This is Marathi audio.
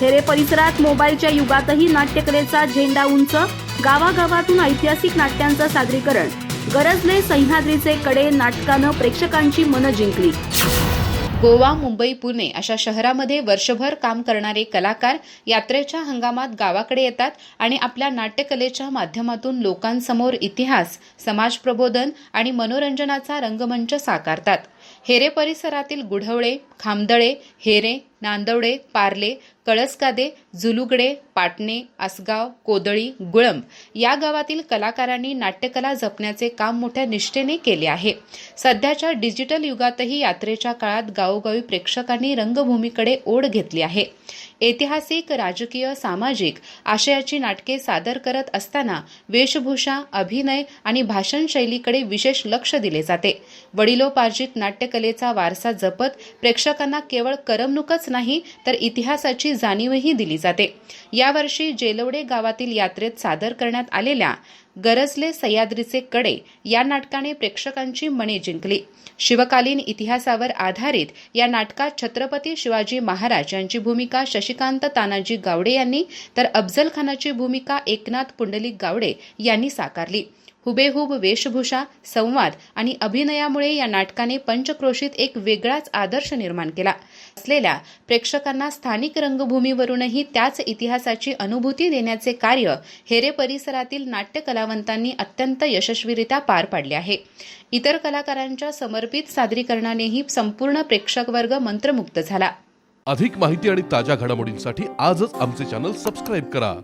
हेरे परिसरात मोबाईलच्या युगातही नाट्यकलेचा झेंडा उंच गावागावातून ऐतिहासिक नाट्यांचं सादरीकरण. गरजले सह्याद्रीचे कडे नाटकानं प्रेक्षकांची मनं जिंकली. गोवा मुंबई पुणे अशा शहरामध्ये वर्षभर काम करणारे कलाकार यात्रेच्या हंगामात गावाकडे येतात आणि आपल्या नाट्यकलेच्या माध्यमातून लोकांसमोर इतिहास समाज प्रबोधन आणि मनोरंजनाचा रंगमंच साकारतात. हेरे परिसरातील गुढवळे खामदळे हेरे नांदवडे पार्ले कळसकादे जुलुगडे पाटणे आसगाव कोदळी गुळंब या गावातील कलाकारांनी नाट्यकला जपण्याचे काम मोठ्या निष्ठेने केले आहे. सध्याच्या डिजिटल युगातही यात्रेच्या काळात गावोगावी प्रेक्षकांनी रंगभूमीकडे ओढ घेतली आहे. ऐतिहासिक राजकीय सामाजिक आशयाची नाटके सादर करत असताना वेशभूषा अभिनय आणि भाषण शैलीकडे विशेष लक्ष दिले जाते. वडिलोपार्जित नाट्य नाट्यकलेचा वारसा जपत प्रेक्षकांना केवळ करमणूकच नाही तर इतिहासाची जाणीवही दिली जाते. यावर्षी जेलवडे गावातील यात्रेत सादर करण्यात आलेल्या गरजले सह्याद्रीचे कडे या नाटकाने प्रेक्षकांची मने जिंकली. शिवकालीन इतिहासावर आधारित या नाटकात छत्रपती शिवाजी महाराज यांची भूमिका शशिकांत तानाजी गावडे यांनी तर अफजल खानाची भूमिका एकनाथ पुंडलिक गावडे यांनी साकारली. हुबेहूब वेशभूषा संवाद आणि अभिनयामुळे या नाटकाने पंचक्रोशीत एक वेगळाच आदर्श निर्माण केला. असलेल्या प्रेक्षकांना स्थानिक रंगभूमीवरूनही त्याच इतिहासाची अनुभूती देण्याचे कार्य हेरे परिसरातील नाट्यकला कलावंतांनी अत्यंत यशस्वीरित्या पार पाडले आहे. इतर कलाकारांच्या समर्पित सादरीकरणानेही संपूर्ण प्रेक्षक वर्ग मंत्रमुक्त झाला. अधिक माहिती आणि ताज्या घडामोडींसाठी आजच आमचे चॅनल सबस्क्राईब करा.